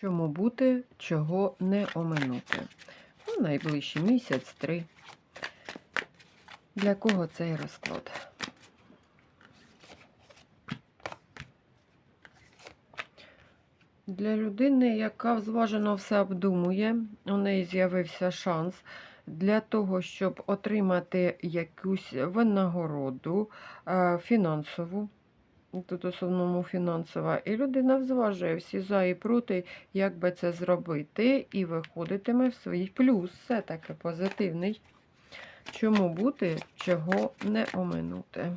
Чому бути, чого не оминути? Ну, найближчий місяць, три. Для кого цей розклад? Для людини, яка зважено все обдумує, у неї з'явився шанс для того, щоб отримати якусь винагороду е, фінансову. Тут основному фінансова, і людина зважує всі за і проти, як би це зробити, і виходитиме в свій плюс. Все таки позитивний. Чому бути, чого не оминути?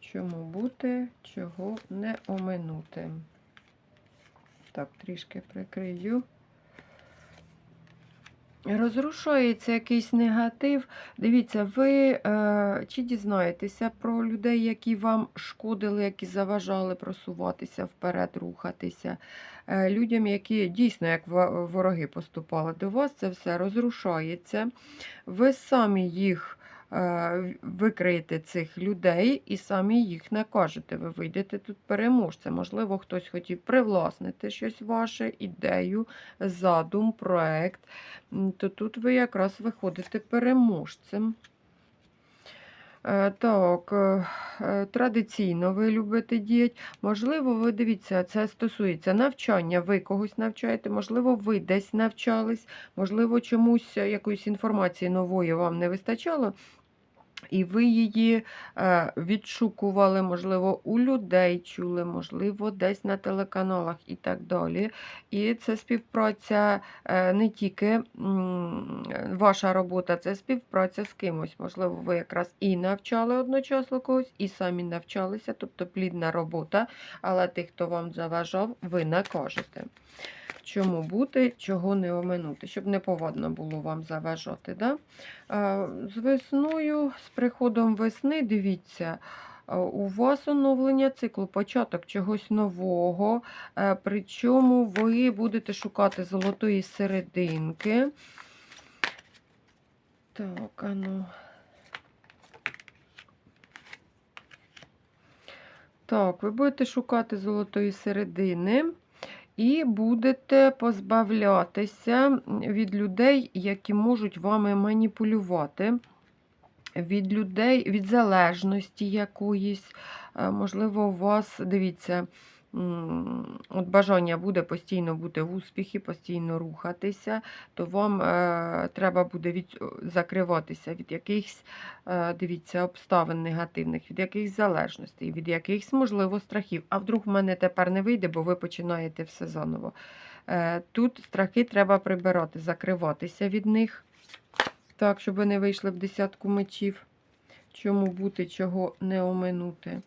Чому бути, чого не оминути? Так, трішки прикрию. Розрушається якийсь негатив. Дивіться, ви е, чи дізнаєтеся про людей, які вам шкодили, які заважали просуватися вперед, рухатися. Е, людям, які дійсно як вороги поступали до вас, це все розрушається. Ви самі їх е, викриєте цих людей і самі їх накажете. Ви вийдете тут переможцем. Можливо, хтось хотів привласнити щось ваше, ідею, задум, проект. То тут ви якраз виходите переможцем. Е, Так, е, традиційно ви любите діяти. Можливо, ви дивіться, це стосується навчання. Ви когось навчаєте, можливо, ви десь навчались, можливо, чомусь якоїсь інформації нової вам не вистачало. І ви її е, відшукували, можливо, у людей чули, можливо, десь на телеканалах і так далі. І це співпраця е, не тільки ваша робота, це співпраця з кимось. Можливо, ви якраз і навчали одночасно когось, і самі навчалися, тобто плідна робота, але тих, хто вам заважав, ви накажете. Чому бути, чого не оминути, щоб не повадно було вам заважати. Да? З весною, з приходом весни, дивіться, у вас оновлення циклу, початок чогось нового, е, причому ви будете шукати золотої серединки. Так, а ну. Так, ви будете шукати золотої середини. І будете позбавлятися від людей, які можуть вами маніпулювати, від людей, від залежності якоїсь. Е, Можливо, у вас, дивіться, от бажання буде постійно бути в успіхі, постійно рухатися, то вам е, треба буде від, закриватися від якихось, е, дивіться, обставин негативних, від якихось залежностей, від якихось, можливо, страхів. А вдруг в мене тепер не вийде, бо ви починаєте все заново. Тут страхи треба прибирати, закриватися від них, так, щоб вони вийшли в десятку мечів. Чому бути, чого не оминути.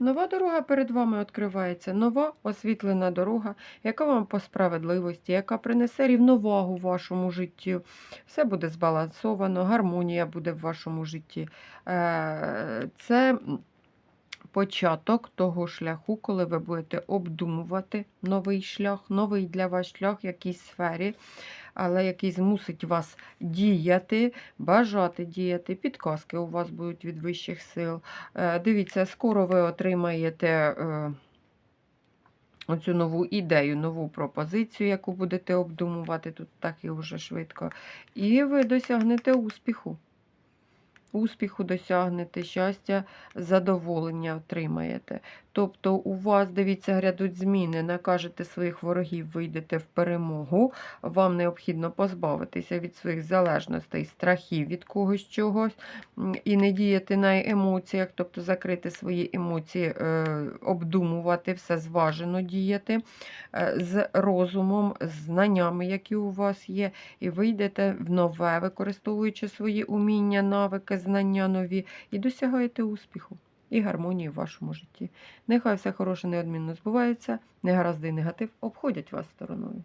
Нова дорога перед вами відкривається, нова освітлена дорога, яка вам по справедливості, яка принесе рівновагу вашому житті. Все буде збалансовано, гармонія буде в вашому житті. Е, Це початок того шляху, коли ви будете обдумувати новий шлях, новий для вас шлях в якійсь сфері, але який змусить вас діяти, бажати діяти. Підказки у вас будуть від вищих сил. Е, Дивіться, скоро ви отримаєте. е, Оцю нову ідею, нову пропозицію, яку будете обдумувати тут так і вже швидко. І ви досягнете успіху. Успіху досягнете, щастя, задоволення отримаєте. Тобто у вас, дивіться, грядуть зміни, накажете своїх ворогів, вийдете в перемогу. Вам необхідно позбавитися від своїх залежностей, страхів від когось чогось і не діяти на емоціях, тобто закрити свої емоції, е, обдумувати, все зважено діяти е, з розумом, з знаннями, які у вас є, і вийдете в нове, використовуючи свої уміння, навики, знання нові, і досягаєте успіху і гармонії в вашому житті. Нехай все хороше неодмінно збувається, негаразди і негатив обходять вас стороною.